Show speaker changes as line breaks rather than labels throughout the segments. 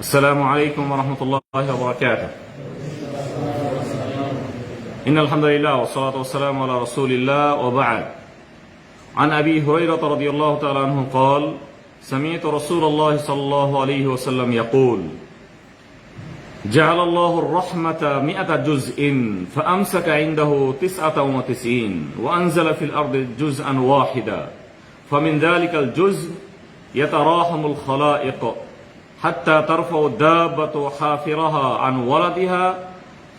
السلام عليكم ورحمة الله وبركاته. إن الحمد لله والصلاة والسلام على رسول الله وبعد. عن أبي هريرة رضي الله تعالى عنه قال سمعت رسول الله صلى الله عليه وسلم يقول جعل الله الرحمة مئة جزء فأمسك عنده تسعة وتسعين وأنزل في الأرض جزءا واحدا. فمن ذلك الجزء يتراحم الخلائق. حتى ترفع الدابة حافرها عن ولدها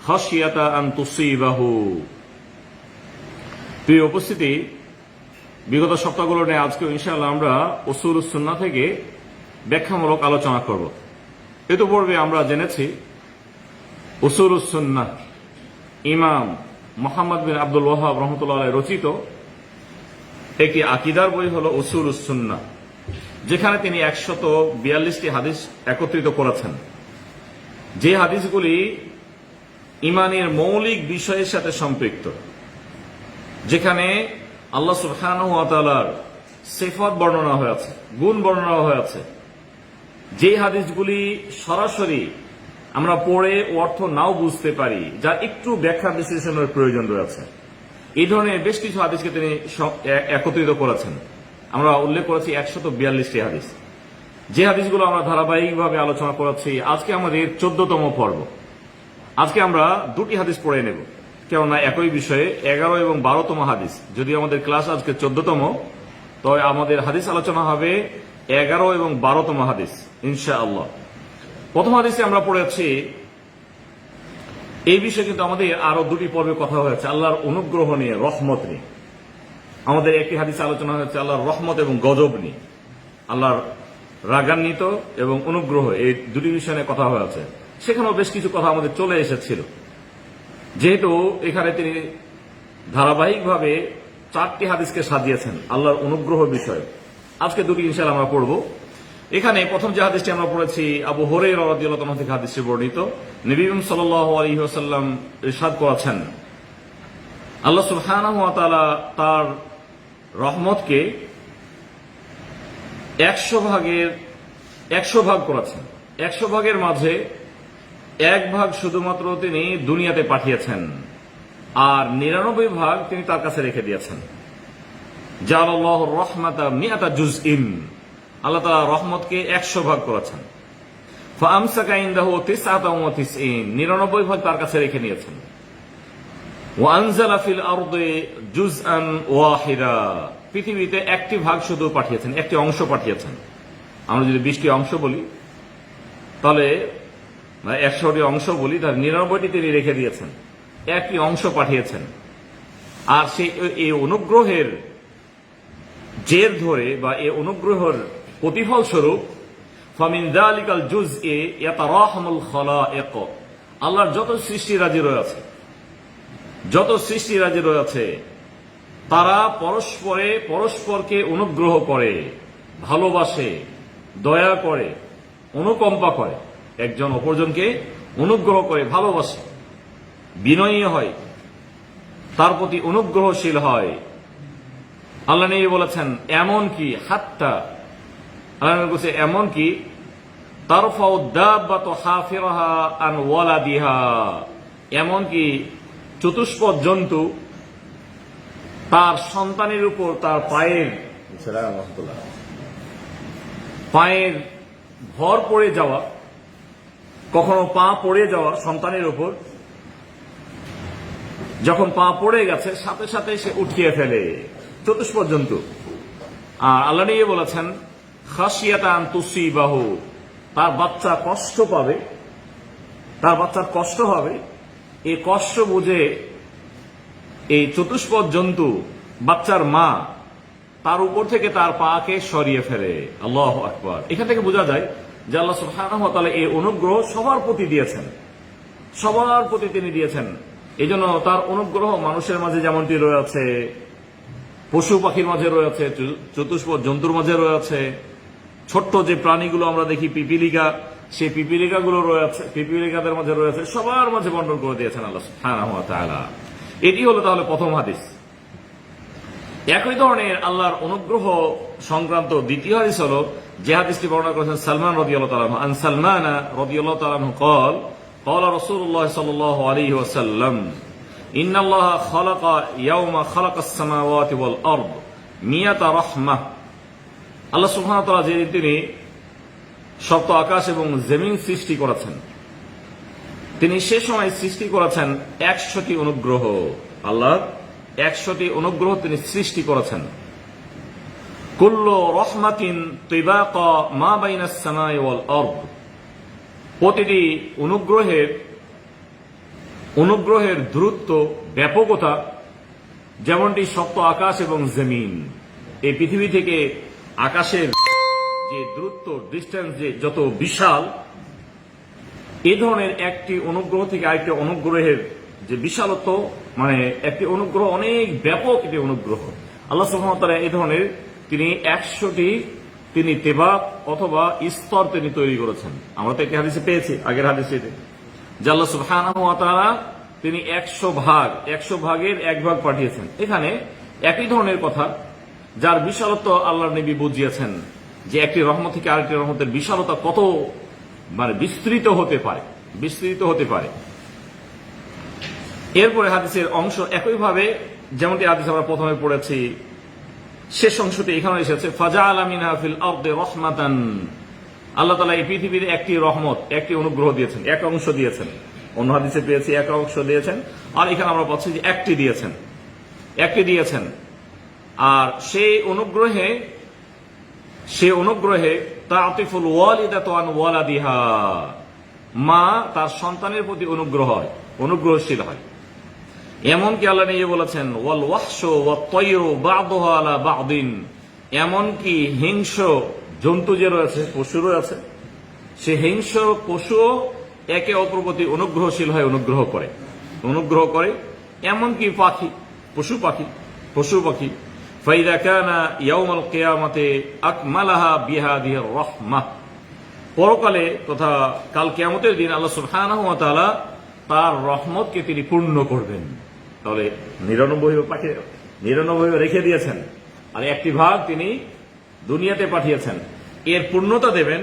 خشية أن تصيبه প্রিয় উপস্থিতি বিগত সপ্তাহগুলো নিয়ে আজকে ইনশাআল্লাহ আমরা উসুল সুন্না থেকে ব্যাখ্যামূলক আলোচনা করব ইতিপূর্বে আমরা জেনেছি উসুল সুন্না ইমাম মোহাম্মদ বিন আব্দুল ওয়াহাব রহমতুল্লাহ আলাইহ রচিত একটি আকিদার বই হল উসুল সুন্না যেখানে তিনি একশত বিয়াল্লিশটি হাদিস একত্রিত করেছেন। যে হাদিসগুলি ইমানের মৌলিক বিষয়ের সাথে সম্পৃক্ত, যেখানে আল্লাহ সুবহানার সেফত বর্ণনা হয়েছে, গুণ বর্ণনা হয়েছে, যে হাদিসগুলি সরাসরি আমরা পড়ে অর্থ নাও বুঝতে পারি যার একটু ব্যাখ্যা বিশ্লেষণের প্রয়োজন রয়েছে। এই ধরনের বেশ কিছু হাদিসকে তিনি একত্রিত করেছেন। আমরা উল্লেখ করেছি একশত বিয়াল্লিশটি হাদিস। যে হাদিসগুলো আমরা ধারাবাহিকভাবে আলোচনা করেছি, আজকে আমাদের চোদ্দতম পর্ব। আজকে আমরা দুটি হাদিস পড়ে নেব, কেননা একই বিষয়ে এগারো এবং বারোতম হাদিস। যদি আমাদের ক্লাস আজকে চোদ্দতম, তবে আমাদের হাদিস আলোচনা হবে এগারো এবং বারোতম হাদিস ইনশা আল্লাহ প্রথম হাদিসে আমরা পড়েছি, এই বিষয়ে কিন্তু আমাদের আরও দুটি পর্বে কথা হয়েছে, আল্লাহর অনুগ্রহ নিয়ে, রহমত নিয়ে। আমাদের একটি হাদিস আলোচনা হয়েছে আল্লাহর রহমত এবং গজব নিয়ে। আল্লাহর রাগান্বিত এবং অনুগ্রহ এই দুটি বিষয় নিয়ে কথা হয়েছে সেখানেও বেশ কিছু কথা আমাদের চলে এসেছিল। যেহেতু এখানে তিনি ধারাবাহিকভাবে চারটি হাদিসকে সাজিয়েছেন, আল্লাহর অনুগ্রহ বিষয়। আজকে দুটি ইনশাল আমরা পড়ব। এখানে প্রথম যে হাদিসটি আমরা পড়েছি, আবু হরে রাদিয়াল্লাহু থেকে হাদিসটি বর্ণিত। নবীম সাল্লাল্লাহু আলাইহি ওয়াসাল্লাম ইরশাদ করেছেন, আল্লাহ তাআলা তার রহমতকে একশো ভাগের, একশো ভাগ করেছেন। একশো ভাগের মাঝে এক ভাগ শুধুমাত্র তিনি দুনিয়াতে পাঠিয়েছেন। আর নিরানব্বই ভাগ তিনি তার কাছে রেখে দিয়েছেন। জালাল্লাহ রহমাতা মিয়াতা জুজ ইন আল্লাহ তালা রহমতকে একশো ভাগ করেছেন। ফামসাকা ইনদাহু তিসআতা ওয়া তিসঈন। নিরানব্বই ভাগ তার কাছে রেখে নিয়েছেন ওয়ানজালা ফিল আরদে জুজআন ওয়াহিদা পৃথিবীতে একটি ভাগ শুধু পাঠিয়েছেন, একটি অংশ পাঠিয়েছেন। আমরা যদি বিশটি অংশ বলি, তাহলে একশোটি অংশ বলি তার নিরানব্বইটি তিনি রেখে দিয়েছেন। একটি অংশ পাঠিয়েছেন। আর সেই এই অনুগ্রহের জের ধরে বা এই অনুগ্রহের প্রতিফল স্বরূপ, ফামিন দালিকাল জুজ এ খালায়েক আল্লাহর যত সৃষ্টি রাজি রয়েছে যত সৃষ্টি রাজি রয়েছে, তারা পরস্পরে, পরস্পরকে অনুগ্রহ করে, ভালোবাসে, দয়া করে, অনুকম্পা করে, একজন অপরজনকে অনুগ্রহ করে ভালোবাসে, বিনয়ী হয়, তার প্রতি অনুগ্রহশীল হয়। আল্লাহ নবী বলেছেন, এমন কি হাত্তা? আল্লাহ বলছে এমন কি? তারফাউ দাব্বাত হাফিরাহা আন ওয়ালাদিহা। এমন কি চতুষ্পদ জন্তু তার সন্তানের উপর তার পায়ের পায়ের ভর পড়ে যাওয়া কখনো পা পড়ে যাওয়া সন্তানের উপর যখন পা পড়ে গেছে সাথে সাথে সে উঠিয়ে ফেলে। চতুষ্পদ জন্তু। আর আল্লাহ নিয়ে বলেছেন খাসিয়াতান তুসি বাহু তার বাচ্চা কষ্ট পাবে তার বাচ্চার কষ্ট হবে এই কষ্ট বুঝে এই চতুষ্পদ জন্তু, বাচ্চার মা, তার উপর থেকে তার পাকে সরিয়ে ফেলে। আল্লাহ আকবর। এখান থেকে বোঝা যায় যে আল্লাহ সুবহানাহু এই অনুগ্রহ সবার প্রতি দিয়েছেন। সবার প্রতি তিনি দিয়েছেন। এই জন্য তার অনুগ্রহ মানুষের মাঝে যেমনটি রয়েছে, পশু পাখির মাঝে রয়েছে চতুষ্পদ জন্তুর মাঝে রয়েছে, ছোট্ট যে প্রাণীগুলো আমরা দেখি, পিপিলিকা সেই পিপিলিকাগুলো রয়েছে পিপিলিকাদের মাঝে রয়েছে সবার মাঝে বন্টন করে দিয়েছেন আল্লাহ সুবহানাহু ওয়া তাআলা এটি হলো তাহলে প্রথম হাদিস একই ধরনের আল্লাহর অনুগ্রহ সংক্রান্ত দ্বিতীয় হাদিস হল যে হাদিসটি বর্ণনা করেছেন সালমান রাদিয়াল্লাহু তাআলা আন সালমান রাদিয়াল্লাহু তাআলা قال قال رسول الله صلى الله عليه وسلم إن الله خلق يوم خلق السماوات والأرض مئة رحمة আল্লাহ সুবহানাহু ওয়া তাআলা যেদিন তিনি সপ্ত আকাশ এবং জমিন সৃষ্টি করেছেন। তিনি সে সময় সৃষ্টি করেছেন একশোটি অনুগ্রহ। আল্লাহ একশোটি অনুগ্রহ তিনি সৃষ্টি করেছেন। কুল্লু রহমাতিন মা বাইনাস সামাই ওয়াল আরদ। প্রতিটি অনুগ্রহের অনুগ্রহের দূরত্ব, ব্যাপকতা, যেমনটি সপ্ত আকাশ এবং জমিন। এই পৃথিবী থেকে আকাশের যে দূরত্ব ডিস্টেন্স যে যত বিশাল এই ধরনের একটি অনুগ্রহ থেকে আরেকটি অনুগ্রহের যে বিশালত্ব মানে একটি অনুগ্রহ, অনেক ব্যাপক একটি অনুগ্রহ। আল্লাহ সুহামতারা এই ধরনের তিনি একশোটি তিনি তেবাব অথবা স্তর তিনি তৈরি করেছেন। আমরা তো একটি হাদিসে পেয়েছি, আগের হাদিসে যে আল্লাহ সুবহানাহু তিনি একশো ভাগ, একশো ভাগের এক ভাগ পাঠিয়েছেন। এখানে একই ধরনের কথা, যার বিশালত্ব আল্লাহ নবী বুঝিয়েছেন। যে একটি রহমত থেকে আরেকটি রহমতের বিশালতা কত মানে বিস্তৃত হতে পারে, বিস্তৃত হতে পারে। এরপরে হাদিসের অংশ একইভাবে, যেমনটি হাদিস আমরা প্রথমে পড়েছি, শেষ অংশটি এখানে এসেছে ফাজা আলামিন হাফিল রহমাতান। আল্লাহ তালা এই পৃথিবীর একটি রহমত, একটি অনুগ্রহ দিয়েছেন, এক অংশ দিয়েছেন। অন্য হাদিসে পেয়েছি, এক অংশ দিয়েছেন। আর এখানে আমরা পাচ্ছি যে একটি দিয়েছেন একটি দিয়েছেন। আর সেই অনুগ্রহে সে অনুগ্রহে তা আতিফুল ওয়ালিদা তোয়ান ওয়ালাদিহা, মা তার সন্তানের প্রতি অনুগ্রহ হয়, অনুগ্রহশীল হয়। এমনকি আল্লাহ নিয়ে বলেছেন, ওয়াল ওয়াহশ ওয়া তৈর বাদহা আলা বাদিন। এমনকি হিংস জন্তু যে রয়েছে পশু রয়েছে সে হিংস পশুও একে অপর প্রতি অনুগ্রহশীল হয়, অনুগ্রহ করে অনুগ্রহ করে। এমনকি পাখি, পশু পাখি পশু পাখি ফাইদা কানা ইয়াউমাল কিয়ামাতে আকমালাহা বিহাদিহি রাহমাহ পরকালে তথা কাল কিয়ামতের দিন আল্লাহ সুবহানাহু ওয়া তাআলা তার রহমতকে তিনি পূর্ণ করবেন। তাহলে নিরানব্বই পাখি নিরানব্বই রেখে দিয়েছেন। আর একটি ভাগ তিনি দুনিয়াতে পাঠিয়েছেন। এর পূর্ণতা দেবেন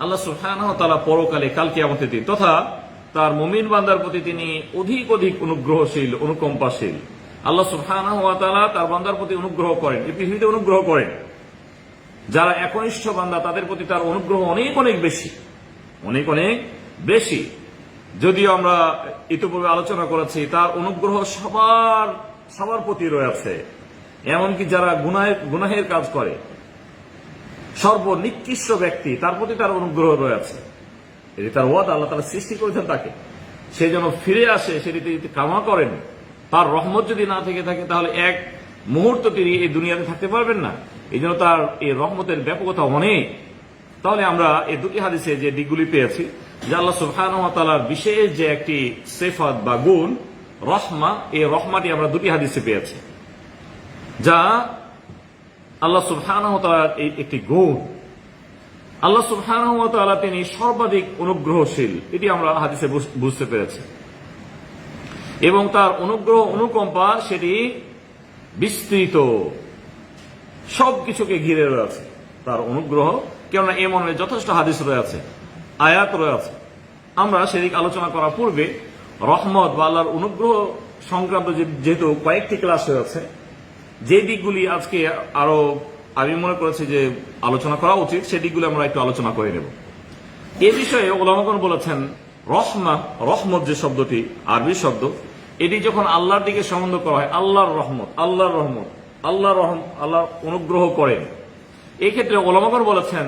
আল্লাহ সুবহানাহু ওয়া তাআলা পরকালে কাল কিয়ামতের দিন। তথা তার মুমিন বান্দার প্রতি তিনি অধিক অধিক অনুগ্রহশীল, অনুকম্পাশীল। আল্লাহ তাআলা তার বান্দার প্রতি অনুগ্রহ করেন। এই পৃথিবীতে অনুগ্রহ করেন। যারা একনিষ্ঠ বান্দা, তাদের প্রতি তার অনুগ্রহ অনেক অনেক বেশি। অনেক অনেক বেশি। যদিও আমরা ইতিপূর্বে আলোচনা করেছি, তার অনুগ্রহ সবার সবার প্রতি রয়েছে। এমনকি যারা গুনাহের গুনাহের কাজ করে, সর্বনিকৃষ্ট ব্যক্তি, তার প্রতি তার অনুগ্রহ রয়েছে। এটি তার ওয়াদ আল্লাহ তারা সৃষ্টি করেছেন তাকে, সে যেন ফিরে আসে সেটি কামা করেন তার রহমত যদি না থেকে থাকে, তাহলে এক মুহূর্ত তিনি এই দুনিয়াতে থাকতে পারবেন না। এই জন্য তার এই রহমতের ব্যাপকতা অনেক। তাহলে আমরা এই দুটি হাদিসে যে দিকগুলি পেয়েছি, যে আল্লাহ সুবহানার বিশেষ যে একটি সেফাত বা গুণ, রহমা, এই রহমাটি আমরা দুটি হাদিসে পেয়েছি। যা আল্লাহ সুবহান এই একটি গুণ। আল্লাহ সুবহান তিনি সর্বাধিক অনুগ্রহশীল। এটি আমরা হাদিসে বুঝ- বুঝতে পেরেছি। এবং তার অনুগ্রহ অনুকম্পা সেটি বিস্তৃত। সবকিছুকে ঘিরে রয়েছে তার অনুগ্রহ, কেননা এ মনে যথেষ্ট হাদিস রয়েছে, আয়াত রয়েছে। আমরা সেদিক আলোচনা করার পূর্বে রহমত বা আল্লাহর অনুগ্রহ সংক্রান্ত যেহেতু কয়েকটি ক্লাস হয়েছে যে দিকগুলি আজকে আরও আমি মনে করেছি যে আলোচনা করা উচিত সেই দিকগুলো আমরা একটু আলোচনা করে নেব। এ বিষয়ে ওলামগণ বলেছেন, রহমা, রহমত যে শব্দটি, আরবি শব্দ এটি যখন আল্লাহর দিকে সম্বন্ধ করা হয়, আল্লাহর রহমত আল্লাহর রহমত আল্লাহ রহম আল্লাহ অনুগ্রহ করেন এই ক্ষেত্রে ওলামগণ বলেছেন,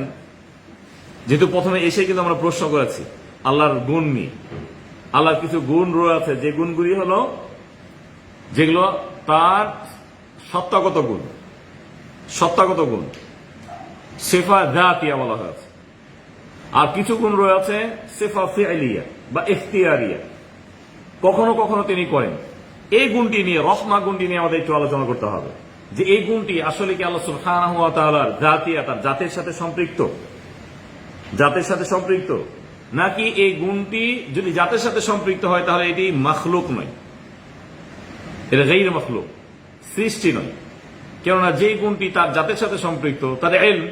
যেহেতু প্রথমে এসে কিন্তু আমরা প্রশ্ন করেছি, আল্লাহর গুণ নিয়ে। আল্লাহর কিছু গুণ রয়েছে যে গুণগুলি হলো, যেগুলো তার সত্তাগত গুণ সত্তাগত গুণ। সেফা জাতিয়া বলা হয়েছে। আর কিছু গুণ রয়েছে সেফা ফিআলিয়া বা এখতিয়ারিয়া কখনো কখনো তিনি করেন। এই গুণটি নিয়ে রহমা গুণটি নিয়ে আমাদের একটু আলোচনা করতে হবে। যে এই গুণটি আসলে কি আল্লাহ তাআলার জাতিয়া তার জাতের সাথে সম্পৃক্ত? জাতের সাথে সম্পৃক্ত? নাকি এই গুণটি যদি জাতের সাথে সম্পৃক্ত হয়, তাহলে এটি মাখলুক নয়। এটা গেইর মখলুক, সৃষ্টি নয়। কেননা যে গুণটি তার জাতের সাথে সম্পৃক্ত, তার এল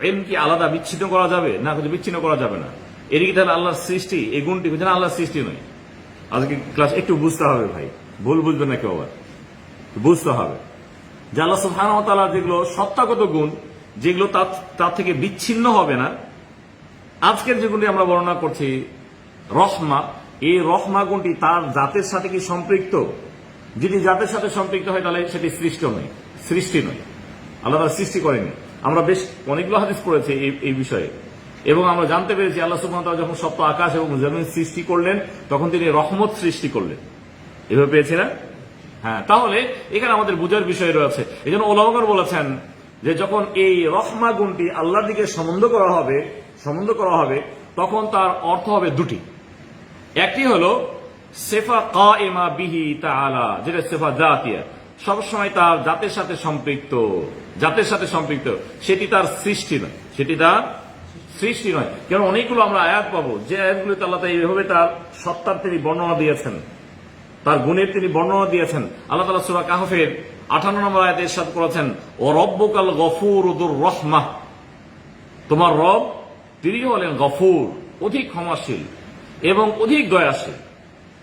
এম কি আলাদা বিচ্ছিন্ন করা যাবে? না বিচ্ছিন্ন করা যাবে না। এটি কি তাহলে আল্লাহর সৃষ্টি, এই গুণটি হচ্ছে না আল্লাহর সৃষ্টি নয়। আজকে ক্লাস একটু বুঝতে হবে ভাই। ভুল বুঝবে না কেউ আবার। বুঝতে হবে। যে আল্লাহ যেগুলো সত্তাগত গুণ, যেগুলো তার থেকে বিচ্ছিন্ন হবে না, আজকের যেগুলি আমরা বর্ণনা করছি, রহমা, এই রহমা গুণটি তার জাতের সাথে কি সম্পৃক্ত? যদি জাতের সাথে সম্পৃক্ত হয় তাহলে সেটি সৃষ্ট নয়, সৃষ্টি নয়। আল্লাহ সৃষ্টি করেনি। আমরা বেশ অনেকগুলো হাদিস পড়েছি এই বিষয়ে। এবং আমরা জানতে পেরেছি আল্লাহ সুবহানাহু যখন সপ্ত আকাশ এবং জমিন সৃষ্টি করলেন, তখন তিনি রহমত সৃষ্টি করলেন। এভাবে পেয়েছি না? হ্যাঁ তাহলে এখানে আমাদের বুঝার বিষয় রয়েছে। এই জন্য ওলামগর বলেছেন যে যখন এই রহমা গুণটি আল্লাহর দিকে সম্বন্ধ করা হবে, সম্বন্ধ করা হবে, তখন তার অর্থ হবে দুটি। একটি হলো, সেফা কা এমা বিহি তাআলা, যেটা সেফা জাতিয়া। সবসময় তার জাতের সাথে সম্পৃক্ত, জাতের সাথে সম্পৃক্ত। সেটি তার সৃষ্টি নয়, সেটি তার সৃষ্টি নয়। কারণ অনেকগুলো আমরা আয়াত পাবো। যে আয়াতগুলিতে আল্লাহ তাআলা এইভাবে তার সত্তার তিনি বর্ণনা দিয়েছেন। তার গুণের তিনি বর্ণনা দিয়েছেন। আল্লাহ তালা সুরা কাহফের আঠান্ন নম্বর আয়াতে ইরশাদ করেছেন ও রব্বকাল গফুর উদুর রহমা। তোমার রব তিনি হলেন গফুর, অধিক ক্ষমাশীল এবং অধিক দয়াশীল।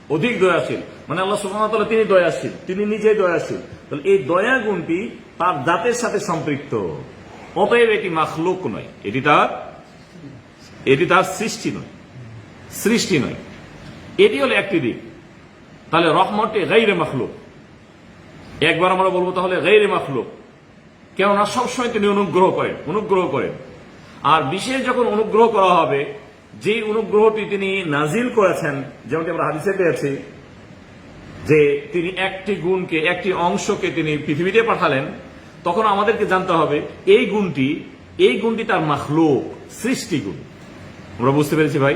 অধিক দয়াশীল। মানে আল্লাহ সুবহানাহু তিনি দয়াশীল, তিনি নিজেই দয়াশীল। তাহলে এই দয়া গুণটি তার জাতের সাথে সম্পৃক্ত। অতএব এটি মাখলুক নয়। এটি তার এটি তার সৃষ্টি নয়। সৃষ্টি নয়। এটি হলো একটি দিক। তাহলে রহমতে গাইরে মাখলুক। একবার আমরা বলব তাহলে গাইরে মাখলুক। কেননা সবসময় তিনি অনুগ্রহ করেন অনুগ্রহ করেন। আর বিশেষ যখন অনুগ্রহ করা হবে যে অনুগ্রহটি তিনি নাজিল করেছেন, যেমনটি আমরা হাদিসে পেয়েছি, যে তিনি একটি গুণকে, একটি অংশকে তিনি পৃথিবীতে পাঠালেন, তখন আমাদেরকে জানতে হবে, এই গুণটি এই গুণটি তার মাখলুক, সৃষ্টি গুণ। আমরা বুঝতে পেরেছি ভাই?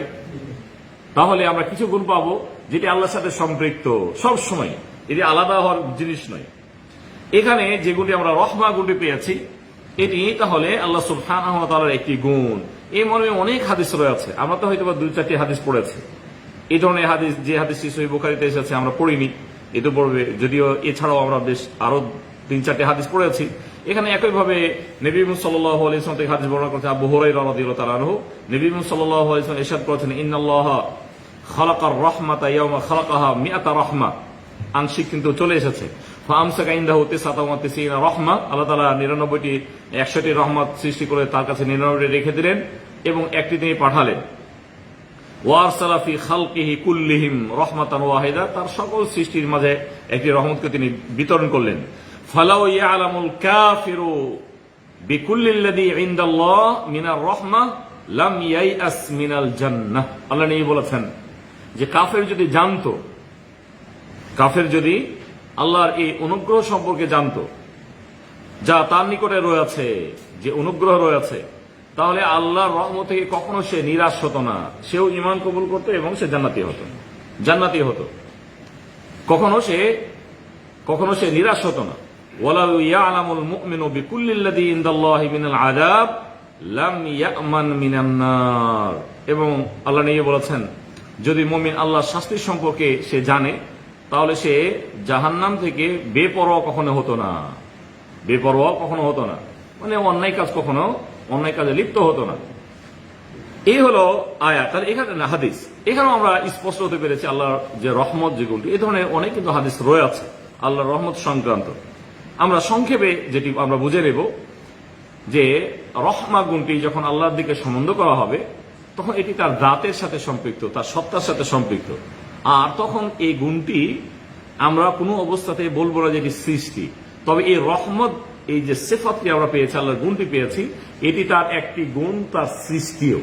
তাহলে আমরা কিছু গুণ পাবো যেটি আল্লাহর সাথে সম্পৃক্ত সব সময় এটি আলাদা হওয়ার জিনিস নয়। এখানে যে গুণটি আমরা রহমা গুণটি পেয়েছি, এটি তাহলে আল্লাহ তাআলার একটি গুণ। এই মর্মে অনেক হাদিস রয়েছে। আমরা তো হয়তো দুই, চারটি হাদিস পড়েছি। এই ধরনের হাদিস, যে হাদিসটি সহি বুখারিতে এসেছে, আমরা পড়িনি। এ তো পড়বে যদিও এছাড়াও আমরা বেশ আরও তিন, চারটি হাদিস পড়েছি। এখানে একইভাবে নবী সাল্লাহ আলাইসলাম থেকে হাদিস বর্ণনা করছে আবু হরাই রাদিয়াল্লাহু তাআলা আনহু। নবী সাল্লাল্লাহু আলাইহি ওয়াসাল্লাম ইরশাদ করেছেন, ইন্নাল্লাহ খালাকার রহমাতা ইয়াউমা খালাকাহা মিআতা রাহমা। আংশিক কিন্তু চলে এসেছে। ফামসাকা ইনদাহু তিসাতা তিসিনা রহমা। আল্লাহ তাআলা 99টি 100টি রহমত সৃষ্টি করে তার কাছে 99টি রেখে দিলেন এবং একটি তিনি পাঠালেন। ওয়ারসালা ফি খালকিহি কুল্লিহিম রহমাতান ওয়াহিদা। তার সকল সৃষ্টির মাঝে একটি রহমতকে তিনি বিতরণ করলেন। ফালাউ ইয়ালামুল কাফিরু বিকুল্লিল্লাযী ইনদাল্লাহ মিনার রাহমা লাম ইয়াইআস মিনাল জান্নাহ। আল্লাহ নিয়ে বলেছেন যে কাফের যদি জানতো, কাফের যদি আল্লাহর এই অনুগ্রহ সম্পর্কে জানতো, যা তার নিকটে রয়েছে, যে অনুগ্রহ রয়েছে, তাহলে আল্লাহর রহমত থেকে কখনো সে নিরাশ হতো না। সেও ইমান কবুল করতো এবং সে জান্নাতি হতো। জান্নাতি হতো। কখনো সে কখনো সে নিরাশ হতো না। ওয়ালাউ ইয়ালামুল মুমিনু বিকুল্লিল্লাযী ইনদাল্লাহি মিনাল আযাব লাম ইয়ামান মিনান নার। এবং আল্লাহ নিয়ে বলেছেন, যদি মুমিন আল্লাহর শাস্তি সম্পর্কে সে জানে, তাহলে সে জাহান্নাম থেকে বেপরোয়া কখনো হতো না। বেপরোয়া কখনো হতো না। মানে অন্যায় কাজ কখনো, অন্যায় কাজে লিপ্ত হতো না। এই হলো আয়া। তাহলে এখানে না, হাদিস। এখানেও আমরা স্পষ্ট হতে পেরেছি আল্লাহর যে রহমত যেগুলি। এই ধরনের অনেক কিন্তু হাদিস রয়েছে আল্লাহর রহমত সংক্রান্ত। আমরা সংক্ষেপে যেটি আমরা বুঝে নেব যে রহমা গুণটি যখন আল্লাহর দিকে সম্বন্ধ করা হবে, তখন এটি তার দাঁতের সাথে সম্পৃক্ত, তার সত্তার সাথে সম্পৃক্ত। আর তখন এই গুণটি আমরা কোনো অবস্থাতে বলব না যে এটি সৃষ্টি। তবে এই রহমত, এই যে সেফাতটি আমরা পেয়েছি, আল্লাহর গুণটি পেয়েছি, এটি তার একটি গুণ, তার সৃষ্টিও।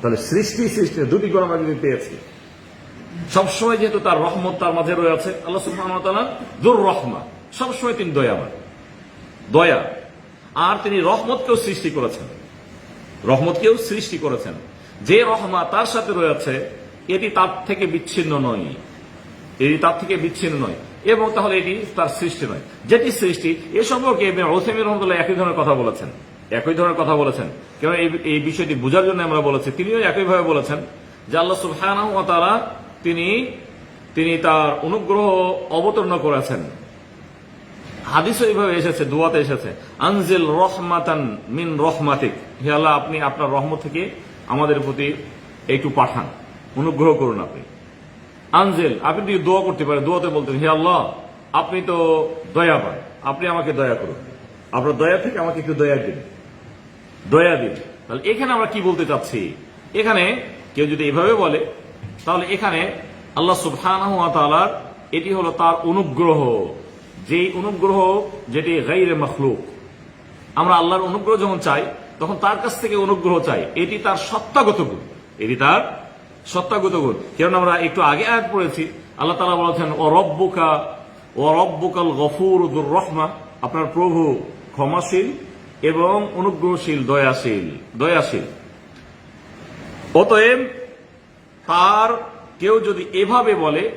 তাহলে সৃষ্টি সৃষ্টি, দুটি গুণ আমরা যদি পেয়েছি। সবসময় যেহেতু তার রহমত তার মাঝে রয়েছে আল্লাহ সুবহানাহু দুর রহমা। সবসময় তিনি দয়াবান। দয়া। আর তিনি রহমতকেও সৃষ্টি করেছেন। রহমতকেও সৃষ্টি করেছেন। যে রহমা তার সাথে রয়েছে, এটি তার থেকে বিচ্ছিন্ন নয়। এটি তার থেকে বিচ্ছিন্ন নয়। এবং তাহলে এটি তার সৃষ্টি নয়। যেটি সৃষ্টি, এ সম্পর্কে ওসেমি রহমতুল্লাহ একই ধরনের কথা বলেছেন। একই ধরনের কথা বলেছেন। কেন এই বিষয়টি বোঝার জন্য আমরা বলেছি, তিনিও একইভাবে বলেছেন যে আল্লাহ সুবহানাহু তিনি তিনি তার অনুগ্রহ অবতীর্ণ করেছেন। হাদিসও এইভাবে এসেছে, দোয়াতে এসেছে। আনজিল রহমাতান মিন রহমাতিক। হে আল্লাহ, আপনি আপনার রহমত থেকে আমাদের প্রতি একটু পাঠান। অনুগ্রহ করুন আপনি। আনজেল, আপনি যদি দোয়া করতে পারেন, দোয়াতে বলতেন, হে আল্লাহ, আপনি তো দয়া পান আপনি আমাকে দয়া করুন। আপনার দয়া থেকে আমাকে একটু দয়া দিন। দয়া দিন। তাহলে এখানে আমরা কি বলতে চাচ্ছি? এখানে কেউ যদি এভাবে বলে, তাহলে এখানে আল্লাহ সুবহানাহু এটি হলো তার অনুগ্রহ। যেই অনুগ্রহ যেটি গাইরে মখলুক। আমরা আল্লাহর অনুগ্রহ যখন চাই, তখন তার কাছ থেকে অনুগ্রহ চাই। এটি তার সত্তাগত গুণ। এটি তার সত্তাগত গুণ। কারণ আমরা একটু আগে আয়াত পড়েছি, আল্লাহ তালা বলেছেন ও রব্বুকা ও রব্বুকাল গফুর দুর রহমা। আপনার প্রভু ক্ষমাশীল এবং অনুগ্রহশীল, দয়াশীল দয়াশীল। অতএব তার কেউ যদি এভাবে বলে,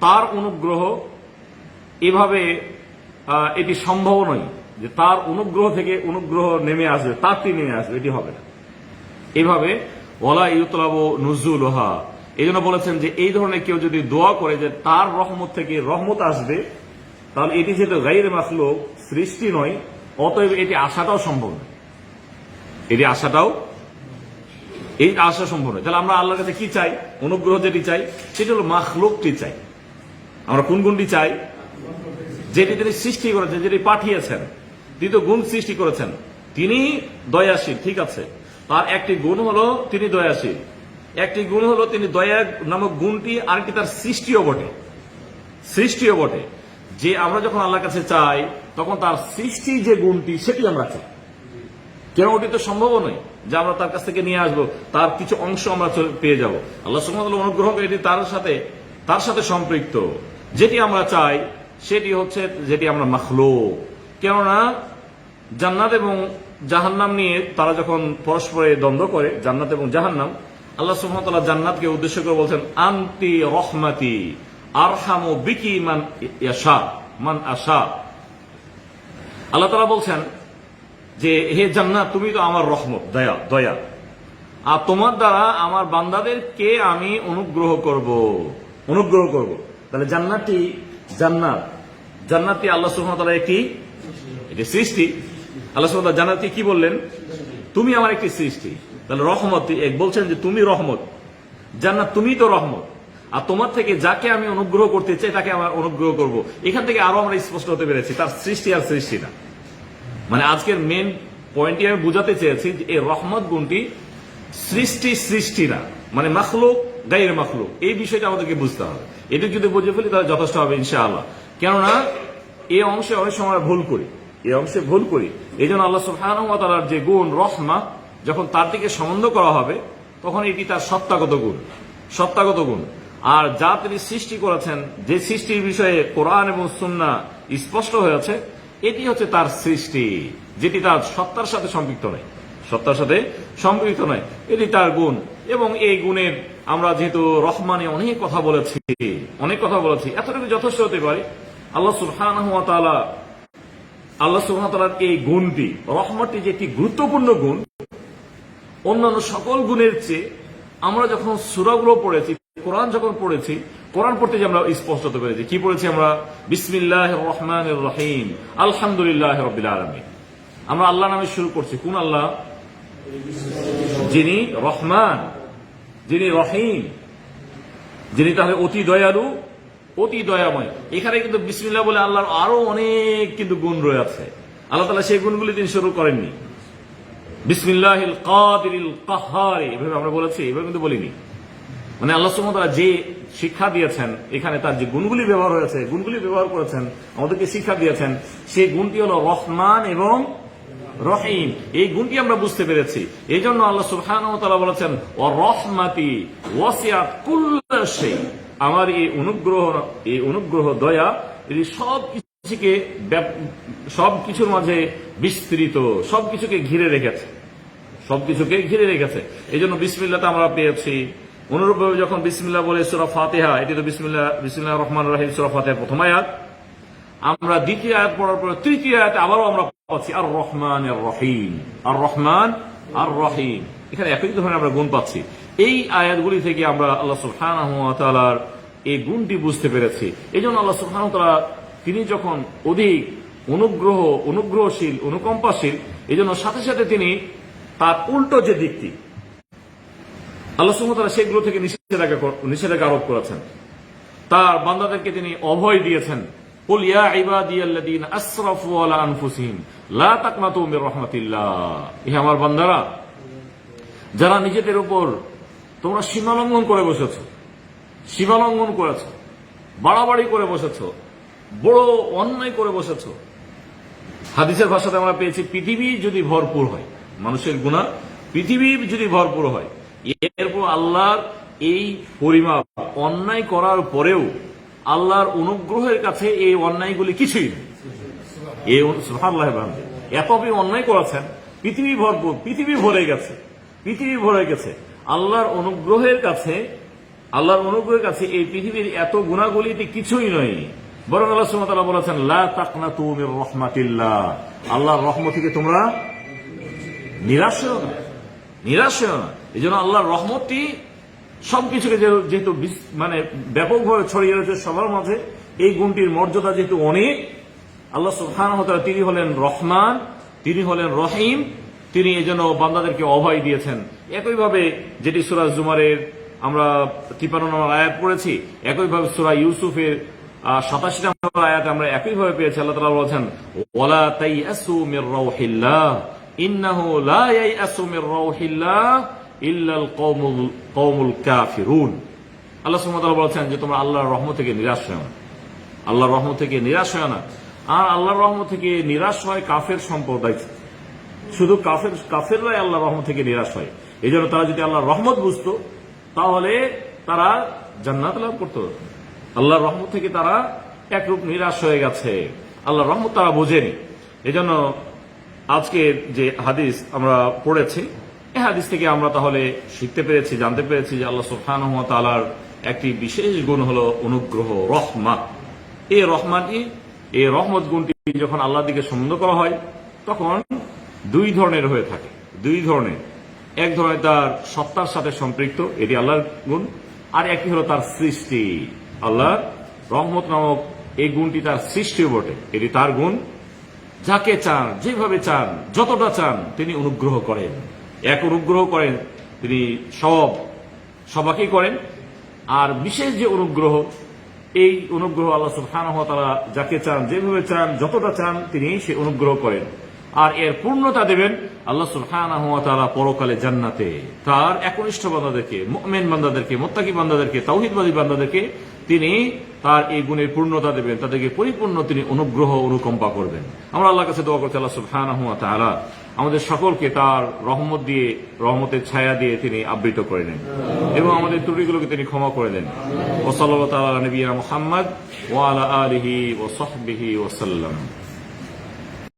তার অনুগ্রহ এভাবে এটি সম্ভব নয় যে তার অনুগ্রহ থেকে অনুগ্রহ নেমে আসবে তারটি নেমে আসবে, এটি হবে না। এভাবে ওলা ইউতলাব নজরুল ওহা এই জন্য বলেছেন যে এই ধরনের কেউ যদি দোয়া করে যে তার রহমত থেকে রহমত আসবে, তাহলে এটি যেহেতু গাইরে মাসলো সৃষ্টি নয়, অতএব এটি আসাটাও সম্ভব নয়। এটি আসাটাও এই আশা সম্ভব নয়। তাহলে আমরা আল্লাহর কাছে কি চাই? অনুগ্রহ যেটি চাই, সেটি হলো মাখলুকটি চাই। আমরা কোন গুণটি চাই? যেটি তিনি সৃষ্টি করেছেন, যেটি পাঠিয়েছেন তিনি তো গুণ সৃষ্টি করেছেন, তিনি দয়াশীল, ঠিক আছে। তার একটি গুণ হলো তিনি দয়াশীল। একটি গুণ হলো তিনি দয়া নামক গুণটি, আরেকটি তার সৃষ্টিও বটে। সৃষ্টিও বটে। যে আমরা যখন আল্লাহর কাছে চাই, তখন তার সৃষ্টি যে গুণটি, সেটি আমরা চাই। কেন ওটি তো সম্ভব নয় যে আমরা তার কাছ থেকে নিয়ে আসব, তার কিছু অংশ আমরা পেয়ে যাব। আল্লাহ সুমত অনুগ্রহ করে এটি তার সাথে তার সাথে সম্পৃক্ত। যেটি আমরা চাই সেটি হচ্ছে যেটি আমরা মাখলো কেননা জান্নাত এবং জাহান্নাম নিয়ে তারা যখন পরস্পরে দ্বন্দ্ব করে, জান্নাত এবং জাহান্নাম, আল্লাহ সুহামতাল্লাহ জান্নাতকে উদ্দেশ্য করে বলছেন, আন্তি রহমাতি আরহামু বিকি মান ইয়াশা, মান আশা। আল্লাহ তালা বলছেন যে, হে জান্নাত, তুমি তো আমার রহমত, দয়া দয়া। আর তোমার দ্বারা আমার বান্দাদেরকে আমি অনুগ্রহ করব অনুগ্রহ করব। তাহলে জান্নাতটি জান্নাত। জান্নাতটি আল্লাহ সুহামতাল্লাহ একটি এটি সৃষ্টি। আল্লাহ সুহামতাল্লাহ জান্নাতকে কি বললেন? তুমি আমার একটি সৃষ্টি। তাহলে রহমত এক বলছেন যে তুমি রহমত। জান্নাত তুমি তো রহমত। আর তোমার থেকে যাকে আমি অনুগ্রহ করতে চাই, তাকে আমার অনুগ্রহ করব। এখান থেকে আরও আমরা স্পষ্ট হতে পেরেছি, তার সৃষ্টি আর সৃষ্টি না। মানে আজকের মেন পয়েন্টটি আমি বুঝাতে চেয়েছি যে এই রহমত গুণটি সৃষ্টি সৃষ্টি না। মানে মাখলুক গাইয়ের মাখলুক। এই বিষয়টা আমাদেরকে বুঝতে হবে। এটা যদি বুঝে ফেলি, তাহলে যথেষ্ট হবে ইনশাআল্লাহ। কেননা এই অংশে অনেক সময় ভুল করি। এই অংশে ভুল করি। এই জন্য আল্লাহ সুহানার যে গুণ, রহমা, যখন তার দিকে সম্বন্ধ করা হবে, তখন এটি তার সত্তাগত গুণ। সত্তাগত গুণ। আর যা তিনি সৃষ্টি করেছেন, যে সৃষ্টির বিষয়ে কোরআন এবং সুন্না স্পষ্ট হয়েছে এটি হচ্ছে তার সৃষ্টি, যেটি তার সত্তার সাথে সম্পৃক্ত নয়। সত্তার সাথে সম্পৃক্ত নয়। এটি তার গুণ। এবং এই গুণের আমরা যেহেতু রহমানে অনেক কথা বলেছি, অনেক কথা বলেছি, এতটুকু যথেষ্ট হতে পারে। আল্লাহ তাআলা, আল্লাহ সুবহানাহু এই গুণটি, রহমতটি যে একটি গুরুত্বপূর্ণ গুণ, অন্যান্য সকল গুণের চেয়ে আমরা যখন সুরাগুলো পড়েছি, কোরআন যখন পড়েছি, কোরআন পড়তে যে আমরা হতে পেরেছি। কি পড়েছি আমরা? বিসমিল্লাহ রহমান রহিম, আলহামদুলিল্লাহ রবিল আলমী আমরা আল্লাহ নামে শুরু করছি। কোন আল্লাহ? যিনি রহমান। যিনি রহিম, যিনি তাহলে অতি দয়ালু, অতি দয়াময়। এখানে কিন্তু বিসমিল্লাহ বলে আল্লাহর আরও অনেক কিন্তু গুণ রয়েছে আল্লাহ তালা সেই গুণগুলি তিনি শুরু করেননি। বিসমিল্লাহিল কাদিরিল কাহারি, এভাবে আমরা বলেছি, এভাবে কিন্তু বলিনি। মানে আল্লাহ সুমতলা যে শিক্ষা দিয়েছেন, এখানে তার যে গুণগুলি ব্যবহার হয়েছে, গুণগুলি ব্যবহার করেছেন, আমাদেরকে শিক্ষা দিয়েছেন, সেই গুণটি হলো রহমান এবং রহিম। এই গুণটি আমরা বুঝতে পেরেছি। এই জন্য আল্লাহ সুবহানাহু বলেছেন ও রহমাতি ওয়াসিয়াত কুল্লাশাই আমার এই অনুগ্রহ এই অনুগ্রহ, দয়া এটি সব কিছুকে সব কিছুর মাঝে বিস্তৃত, সব কিছুকে ঘিরে রেখেছে। সবকিছুকে ঘিরে রেখেছে। এই জন্য বিসমিল্লাতে আমরা পেয়েছি। অনুরূপভাবে যখন বিসমিল্লা বলে সুরা ফাতেহা, এটি তো বিসমিল্লা বিসমিল্লাহ রহমান রাহিম সুরা ফাতেহা প্রথম আয়াত। আমরা দ্বিতীয় আয়াত পড়ার পর তৃতীয় আয়াতে আবারও আমরা পাচ্ছি আর রহমান আর রহিম। আর রহমান আর রহিম এখানে একই ধরনের আমরা গুণ পাচ্ছি। এই আয়াতগুলি থেকে আমরা আল্লাহ সুবহানাহু এই গুণটি বুঝতে পেরেছি। এই জন্য আল্লাহ সুবহানাহু তিনি যখন অধিক অনুগ্রহ, অনুগ্রহশীল, অনুকম্পাশীল এই জন্য সাথে সাথে তিনি তার উল্টো যে দিকটি, আল্লাহ সুমতারা সেগুলো থেকে নিষেধাজ্ঞা নিষেধাজ্ঞা আরোপ করেছেন। তার বান্দাদেরকে তিনি অভয় দিয়েছেন। قل يا عبادي الذين اسرفوا على انفسهم لا تقنطوا من رحمة الله হে আমার বান্দারা যারা নিজেদের উপর তোমরা সীমালঙ্ঘন করে বসেছ সীমালঙ্ঘন করেছ বাড়াবাড়ি করে বসেছ বড় অন্যায় করে বসেছ হাদিসের ভাষাতে আমরা পেয়েছি পৃথিবী যদি ভরপুর হয় মানুষের গুণা পৃথিবী যদি ভরপুর হয় এরপর আল্লাহর এই পরিমাপ অন্যায় করার পরেও আল্লাহর অনুগ্রহের কাছে এই অন্যায়গুলি কিছুই এই সুবহানাল্লাহ এত আপনি অন্যায় করেছেন পৃথিবী ভরপুর পৃথিবী ভরে গেছে পৃথিবী ভরে গেছে। আল্লাহর অনুগ্রহের কাছে আল্লাহর অনুগ্রহের কাছে এই পৃথিবীর এত গুণাগুলিতে কিছুই নয় বরং আল্লাহ সুমতাল্লাহ বলেছেন লা তাকনা তুমি রহমাতিল্লাহ। আল্লাহর রহমত থেকে তোমরা নিরাশ না। নিরাশ না। এই জন্য আল্লাহর রহমতটি সবকিছুকে যেহেতু মানে ব্যাপকভাবে ছড়িয়ে রয়েছে সবার মাঝে, এই গুণটির মর্যাদা যেহেতু অনেক, আল্লাহ সুবহান তিনি হলেন রহমান, তিনি হলেন রহিম, তিনি এই জন্য বান্দাদেরকে অভয় দিয়েছেন। একইভাবে যেটি সুরাজ জুমারের আমরা তিপান্ন নম্বর আয়াত পড়েছি, একইভাবে সুরা ইউসুফের সাতাশি নম্বর আয়াত আমরা একইভাবে পেয়েছি, আল্লাহ তালা বলছেন ওলা তাই আসু মির রৌহিল্লাহ ইন্নাহু লা ইয়াইআসু মির রৌহিল্লাহ ইল্লাল কওমুল কওমুল কাফিরুন। আল্লাহ বলেছেন যে আল্লাহর রহমত থেকে নিরাশ হয় না। আল্লাহর রহমত থেকে নিরাশ হয় না। আর আল্লাহর রহমত থেকে নিরাশ হয় কাফের সম্প্রদায় শুধু কাফের আল্লাহর রহমত থেকে নিরাশ হয়। এই জন্য তারা যদি আল্লাহর রহমত বুঝতো, তাহলে তারা জান্নাত লাভ করতো। আল্লাহর রহমত থেকে তারা একরূপ নিরাশ হয়ে গেছে। আল্লাহর রহমত তারা বোঝেনি। এই জন্য আজকে যে হাদিস আমরা পড়েছি এই হাদিস থেকে আমরা তাহলে শিখতে পেরেছি, জানতে পেরেছি যে আল্লাহ সুফান তালার একটি বিশেষ গুণ হলো অনুগ্রহ, রহমা। এই রহমানটি এই রহমত গুণটি যখন আল্লাহর দিকে সম্বন্ধ করা হয়, তখন দুই ধরনের হয়ে থাকে। দুই ধরনের। এক ধরনের তার সত্তার সাথে সম্পৃক্ত, এটি আল্লাহর গুণ, আর একটি হলো তার সৃষ্টি। আল্লাহর রহমত নামক এই গুণটি তার সৃষ্টি বটে। এটি তার গুণ। যাকে চান, যেভাবে চান, যতটা চান, তিনি অনুগ্রহ করেন। এক অনুগ্রহ করেন, তিনি সব সবাকেই করেন। আর বিশেষ যে অনুগ্রহ, এই অনুগ্রহ আল্লাহ সুবহানাহু তাআলা যাকে চান, যেভাবে চান, যতটা চান, তিনি সে অনুগ্রহ করেন। আর এর পূর্ণতা দেবেন আল্লাহ সুবহানাহু তাআলা পরকালে জান্নাতে। তার একনিষ্ঠ বান্দাদেরকে, মুমিন বান্দাদেরকে, মুত্তাকি বান্দাদেরকে, তাওহীদবাদী বান্দাদেরকে তিনি তার এই গুণের পূর্ণতা দেবেন। তাদেরকে পরিপূর্ণ তিনি অনুগ্রহ, অনুকম্পা করবেন। আমরা আল্লাহর কাছে দোয়া করছি আল্লাহ সুবহানাহু আমাদের সকলকে তার রহমত দিয়ে, রহমতের ছায়া দিয়ে তিনি আবৃত করে নেন। এবং আমাদের ত্রুটিগুলোকে তিনি ক্ষমা করে দেন। ও তালা নবীনা মোহাম্মদ ওয়ালা আলহি আলা আলিহি ওয়া সাহবিহি ওয়া সাল্লাম।